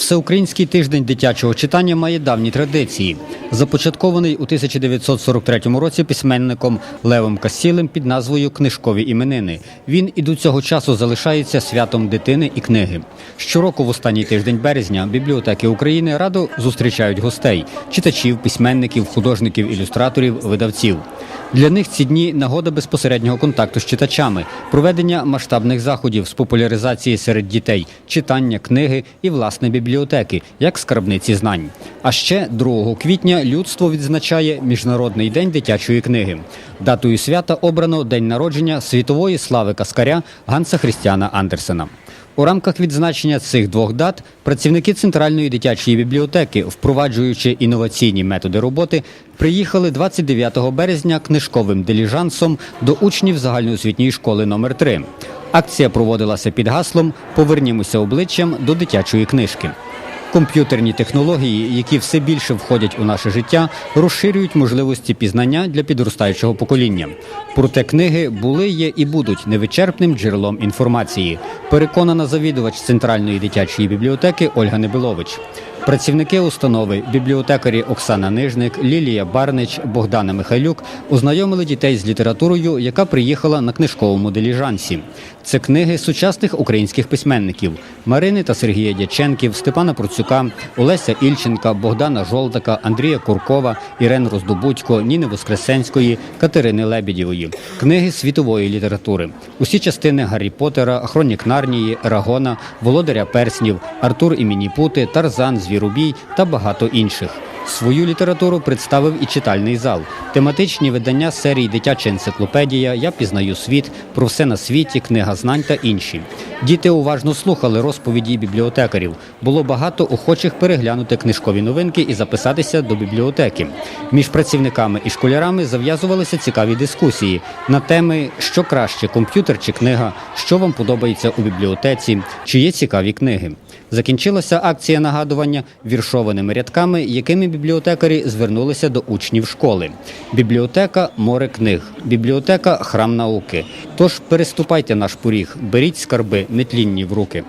Всеукраїнський тиждень дитячого читання має давні традиції. Започаткований у 1943 році письменником Левом Касілем під назвою Книжкові іменини. Він і до цього часу залишається святом дитини і книги. Щороку в останній тиждень березня бібліотеки України радо зустрічають гостей читачів, письменників, художників, ілюстраторів, видавців. Для них ці дні нагода безпосереднього контакту з читачами, проведення масштабних заходів з популяризації серед дітей, читання книги і власне бібліотеки, як скарбниці знань. А ще 2 квітня людство відзначає Міжнародний день дитячої книги. Датою свята обрано день народження світової слави каскаря Ганса Христіана Андерсена. У рамках відзначення цих двох дат працівники Центральної дитячої бібліотеки, впроваджуючи інноваційні методи роботи, приїхали 29 березня книжковим диліжансом до учнів загальноосвітньої школи номер 3 Акція проводилася під гаслом Повернімося обличчям до дитячої книжки. Комп'ютерні технології, які все більше входять у наше життя, розширюють можливості пізнання для підростаючого покоління. Проте книги були, є і будуть невичерпним джерелом інформації. Переконана завідувач центральної дитячої бібліотеки Ольга Небилович. Працівники установи, бібліотекарі Оксана Нижник, Лілія Барнич, Богдана Михайлюк ознайомили дітей з літературою, яка приїхала на книжковому диліжансі. Це книги сучасних українських письменників Марини та Сергія Дяченків, Степана Процюка, Олеся Ільченка, Богдана Жолдака, Андрія Куркова, Ірен Роздобудько, Ніни Воскресенської, Катерини Лебедєвої. Книги світової літератури. Усі частини Гаррі Поттера, Хронік Нарнії, Рагона, Володаря Перснів, Артур і Мініпути, Тарзан, Звірубій та багато інших. Свою літературу представив і читальний зал. Тематичні видання серії Дитяча енциклопедія, Я пізнаю світ, про все на світі, книга знань та інші. Діти уважно слухали розповіді бібліотекарів. Було багато охочих переглянути книжкові новинки і записатися до бібліотеки. Між працівниками і школярами зав'язувалися цікаві дискусії на теми, що краще комп'ютер чи книга, що вам подобається у бібліотеці, чи є цікаві книги. Закінчилася акція нагадування віршованими рядками, якими бібліотекарі звернулися до учнів школи. Бібліотека море книг, бібліотека храм науки. Тож переступайте наш поріг, беріть скарби нетлінні в руки.